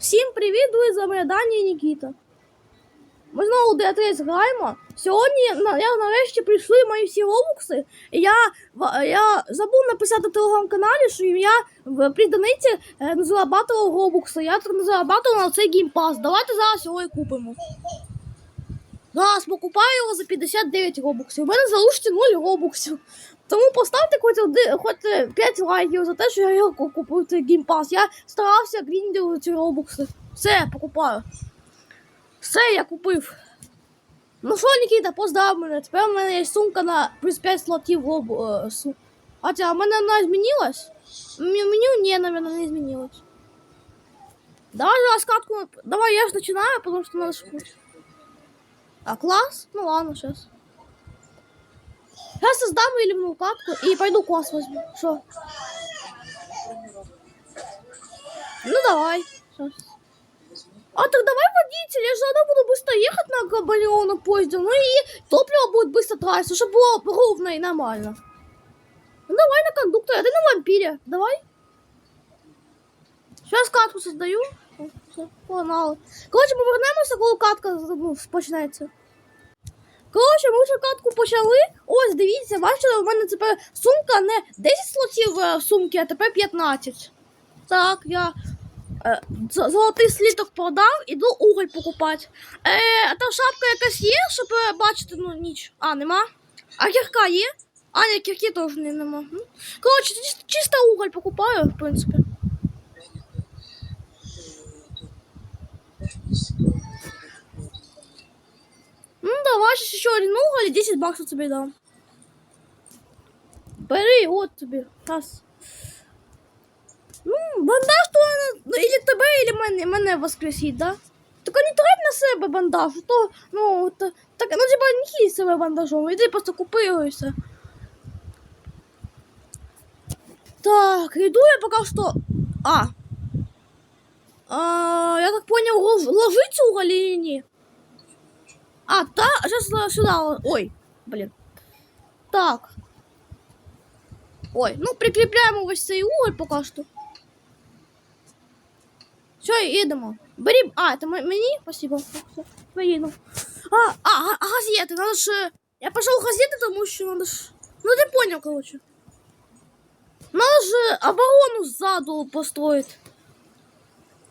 Всім привіт, друзі, з вами і Нікіта. Ми знову D3 граємо. Сьогодні я нарешті прийшли мої всі робокси. І я, я забув написати в телеграм-каналі, що я в приданиці е, назвала батл робокси. Я назвала батл на цей геймпас. Давайте зараз його і купимо. Зараз покупаю його за 59 робоксів. У мене залишиться 0 робоксів. Тому поставте хоч, один, хоч 5 лайків за те, що я його ку- купив цей геймпас. Я старався гріндити ці робокси. Все, покупаю. Все, я купив. Ну що, Нікіта, поздрав мене. Тепер у мене є сумка на плюс 5 слотів роб... е, а в мене вона змінилась? Меню ні, наверное, не змінилось. Давай зараз катку. Давай я ж починаю, потому что надо шпуть. А класс? Ну ладно, сейчас. Я создам элемную катку и пойду класс возьму. Что? Ну давай. Щас. А так давай водитель, я же заодно буду быстро ехать на Габалеон на поезде, ну и топливо будет быстро тратиться, чтобы было ровно и нормально. Ну давай на кондуктора, ты на вампире, давай. Сейчас катку создаю. Все, погнали. Коротше, ми вернемося, коли катка ну, почнеться. Коротше, ми вже катку почали. Ось, дивіться, бачите, у мене тепер сумка не 10 слотів е, в сумки, а тепер 15. Так, я е, золотий сліток продав, іду уголь покупати. Е, а там шапка якась є, щоб е, бачити, ну ніч. А, нема. А кірка є? А, ні, кірки теж нема. Коротше, чис- чисто уголь покупаю, в принципі. давай сейчас еще один уголь и 10 баксов тебе дам. Бери, вот тебе. Раз. Ну, бандаж то ну, или тебе, или мене, мене воскресить, да? Только не трать на себе бандаж, а то, ну, та, так, ну, типа, не хій себе бандажом, іди просто купи його і все. Так, иду я пока что... А. а я так понял, лож- ложится уголь или нет? А, та, сейчас сюда. Ой, блин. Так. Ой, ну прикріпляємо ось цей уголь поки що. Все, їдемо. Бери. А, м- мені? Спасибо. Поїду. А, а, а, газети, надо ж. е, Я пошел газети, тому що надо ж. Ну ти понял, короче. Надо ж е, оборону ззаду построїти.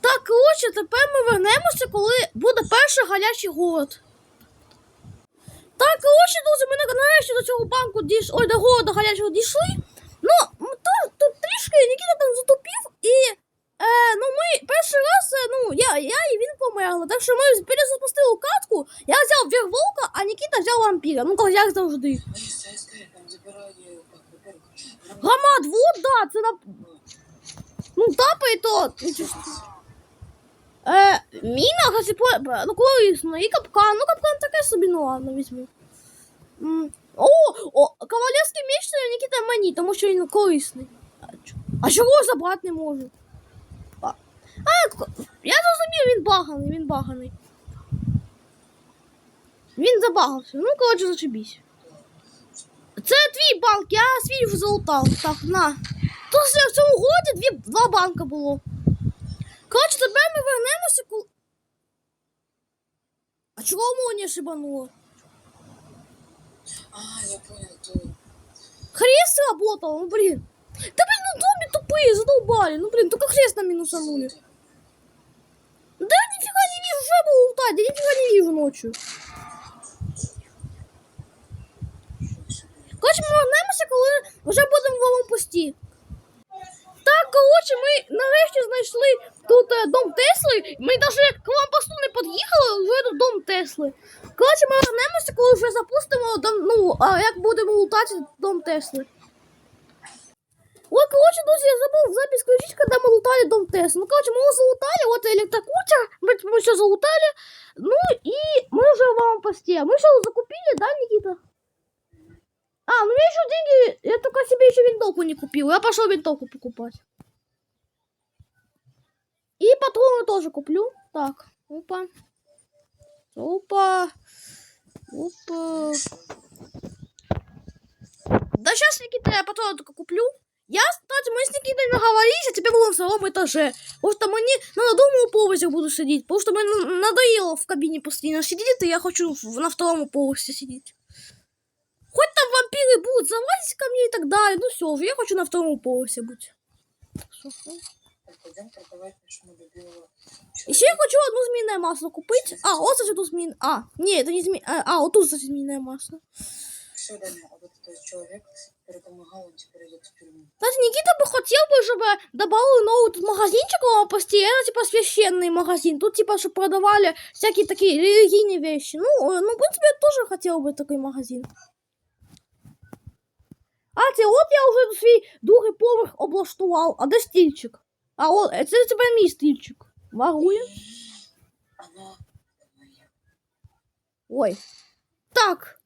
Так, короче, тепер ми вернемося, коли буде перший гарячий город. Так, коротше, друзі, ми на- нарешті до цього банку дійшли, ой, до города гарячого дійшли. Ну, м, тут, трішки Нікіта там затупив, і е, ну, ми перший раз, е, ну, я, я і він померли. Так що ми перезапустили катку, я взяв Верволка, а Нікіта взяв вампіра. Ну, так, як завжди. Громад, вот, да, це на... Ну, тапає то... Е, міна, гасипо... ну, корисно, і капкан. Ну, капкан таке собі, ну ладно, візьму. О, о, кавалерський меч це Нікіта мені, тому що він корисний. А, чо- А чого забрати не можу? А, а, я зрозумів, він баганий, він баганий. Він забагався. Ну, коротше, зачебісь. Це твій банк, я свій залутав. Так, на. Тут в цьому годі дві, два банка було. Коротше, тепер ми вернемося, коли. А чого молнія шибануло? А, я понял, то... Хрест сработал, ну блин. Да блин, ну зомби тупые, задолбали. Ну блин, только хрест на минусанули. Да я нифига не вижу, я буду лутать, я нифига не вижу ночью. Коротше, ми вернемося, коли вже будемо в аванпості. Так, коротше, ми нарешті знайшли тут е, дом Тесли. Ми навіть к аванпосту не під'їхали, вже тут дом Тесли. Коротше, ми вернемося, коли вже запустимо дом, ну, а як будемо лутати дом Тесли. Ой, короче, друзі, я забув запись включить, когда мы лутали дом Тесли. Ну, короче, мы его залутали, вот электрокутер, мы, мы все залутали. Ну, и мы уже в аванпосте. Мы все закупили, да, Никита? А, ну у меня еще деньги, я только себе еще винтовку не купил. Я пошел винтовку покупать. И патроны тоже куплю. Так, опа. Опа. Опа. Да сейчас, Никита, я патроны только куплю. Я, кстати, мы с Никитой наговорились, а теперь будем в втором этаже. Потому что мне на другому поверсе буду сидеть. Потому что мне надоело в кабине постоянно сидеть, и я хочу на втором поверсе сидеть. Хоть там вампиры будут залазить ко мне и так далее, ну все, я хочу на втором поверсе быть. Еще я хочу одну змеиное масло купить. А, вот, тут змеиное... А, не, это не змеиное... А, вот тут, змеиное масло. Все, Даня, вот этот человек, который помогал, он теперь идет в тюрьму. Кстати, Никита бы хотел бы, чтобы добавил новый тут магазинчик в посте, это типа священный магазин. Тут типа, чтобы продавали всякие такие религийные вещи. Ну, э, ну, в принципе, я тоже хотел бы такой магазин. А, це от я вже свій другий поверх облаштував. А де стільчик? А от, це тепер мій стільчик. Варує. Ой. Так.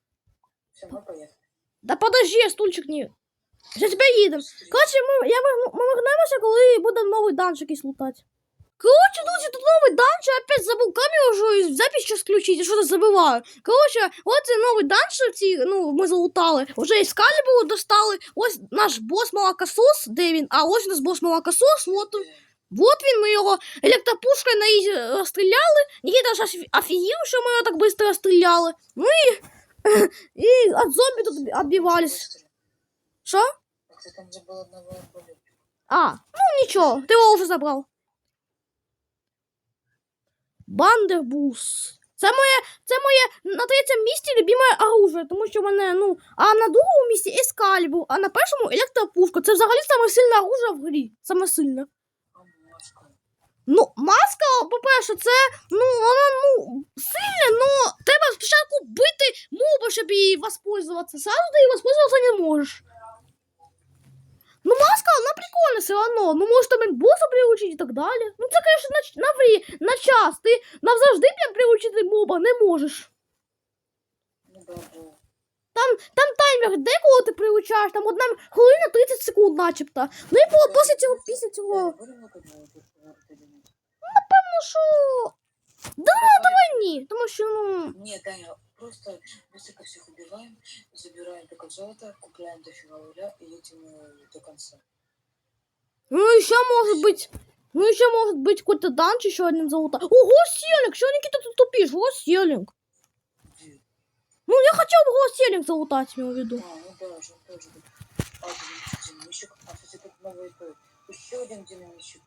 Да подожди, стульчик не. Сейчас тебе їдемо. Коротше, ми, я верну, ми вернемося, коли буде новий данж якийсь лутати. Коротше, друзі, тут новий данж, я опять забув камеру вже і запись ще включити, я що-то забиваю. Коротше, от це новий данж, ці, ну, ми залутали. Вже і скалібу достали. Ось наш бос молокосос, де він? А ось у нас бос молокосос, от, він. вот він, ми його електропушкою на ізі розстріляли. Нікіта ж офі- офігів, що ми його так швидко розстріляли. Ну і, і від зомбі тут відбивались. Быстро. Що? А ты там забыл одного арбалета. А, ну нічого, ти його вже забрав. Бандербус. Це моє, це моє на третьому місці любиме оружие, тому що мене, ну, а на другому місці ескалібур, а на першому електропушка. Це взагалі саме сильне оружие в грі. Саме сильне. Ну, маска, по-перше, це, ну, вона, ну, сильна, но треба спочатку бити моба, щоб її воспользуватися. Сразу ти її воспользуватися не можеш. Ну, маска, вона прикольна все одно. Ну, може, там босса приучити і так далі. Ну, це, звісно, на, ч- на, врі, на час. Ти навзавжди прям приучити моба не можеш. Ну да, да. Там, там таймер йде, коли ти приучаєш, там одна хвилина 30 секунд, начебто. Ну і по- після цього, після цього. Будем вот этого вот этого вот Ну що. Да, давай ні. Тому що, ну. Нет, Даня, просто быстренько всех убиваем, забираем только золото, купляем дофига угля и едем э, до конца. Ну, еще может быть... Ну, еще может быть какой-то данж еще одним золото. Ого, селинг! Что, Никита, ты тупишь? Ого, селинг! Где? Ну, я хотел бы ого, селинг залутать, имел в виду. А, ну да, уже тоже. А, блин, динамичек. А, кстати, тут новый это, еще один динамичек.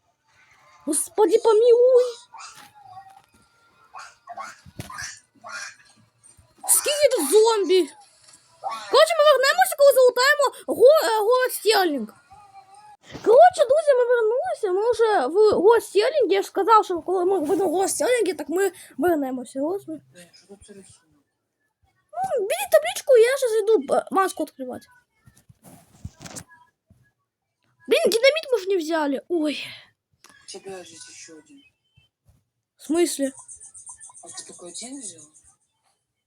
Господи, помилуй! Скільки тут зомбі? Коротше, ми вернемося, коли залутаємо го, е, город Стерлінг. Коротше, друзі, ми вернулися. Ми вже в город Стерлінг. Я ж сказав, що коли ми будемо в город Стерлінг, так ми вернемося. Ось ми. Даня, что тут за рисунок? Бери табличку, я сейчас иду э, маску открывать. Блин, динамит мы же не взяли. Ой, У тебя же есть еще один. в смысле? А ты такой один взял?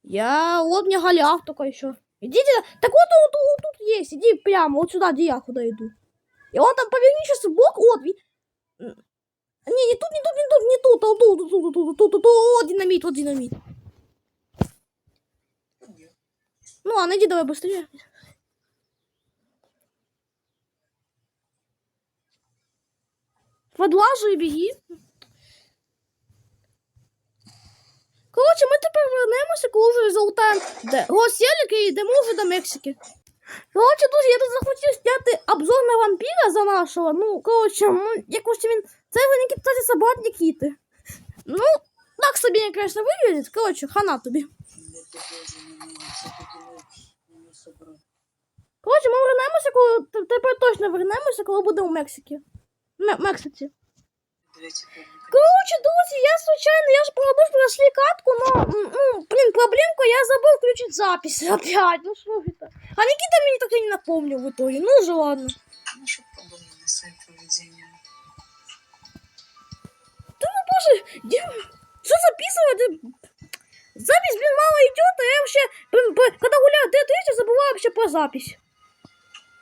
Я вот мне голяк только еще. Идите, так вот он тут, тут есть, иди прямо, вот сюда, где я куда иду. И он там в бок, вот. ви- М. Не, тут, не тут, не тут, не тут, а тут, тут, тут, тут, тут, тут, вот динамит, вот динамит. Ну, а найди давай быстрее. Подлажу і біги. Коротше, ми тепер вернемося, коли вже залутаємо де Госелік і йдемо вже до Мексики. Коротше, друзі, я тут вампіра за нашого. Ну, коротше, ну, якось він. Це вже не кстати, собрат Нікіти. Ну, так собі, звісно, виглядить. Коротше, хана тобі. Нет, ты тоже не умеешь. Все-таки мы не собрали. Коротше, ми вернемося, коли т- тепер точно вернемося, коли будемо в Мексиці. М- Мексиці. Давайте помним. Короче, друзі, я случайно, я ж пробув прошли катку, но, м, ну, блин, проблемка, я забыл включить запись опять, ну что это? А Никита мне так и не напомнил в итоге, ну же ладно. Ну, подумали на своим поведением? Боже, где- что записывать? Запись, блин, мало идет, а я вообще, блин, когда гуляю D3, я забываю вообще про запись.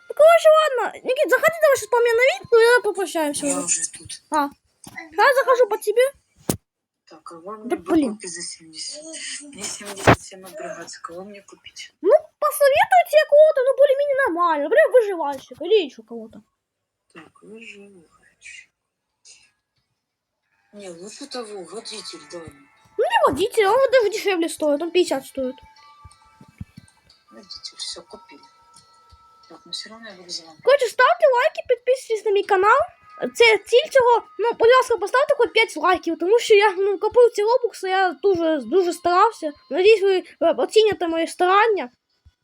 Ну, короче, ладно. Никит, заходи давай сейчас по мне на вид, ну я попрощаемся Я уже. тут. А, я захожу по тебе. Так, а вам Да блин. за 70. Мне 77 обрываться. Кого мне купить? Ну, посоветуйте кого-то, ну, более-менее нормально. Например, выживальщик или еще кого-то. Так, выживаешь. Не, лучше того, водитель, Даня. И водитель, он даже дешевле стоит, он 50 стоит. Водитель, все, купили. Так, но все равно я вами. Коротше, ставте лайки, підписуйтесь на мій канал. Це ціль цього, ну, будь ласка, поставте хоч 5 лайків, тому що я ну, купив ці робокси, я дуже, дуже старався. Надіюсь, ви оціните мої старання.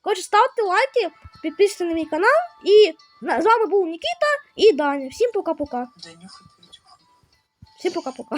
Коротше, ставте лайки, підписуйтесь на мій канал. І з вами був Нікіта і Даня. Всім пока-пока. Всім пока-пока.